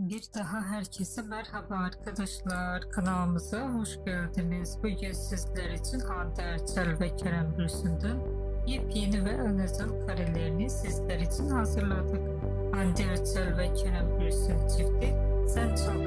Bir daha herkese merhaba arkadaşlar. Kanalımıza hoş geldiniz. Bugün sizler için Hande Erçel ve Kerem Bürsin'den yepyeni ve en özel karelerini sizler için hazırladık. Hande Erçel ve Kerem Bürsin çifti Sen Çal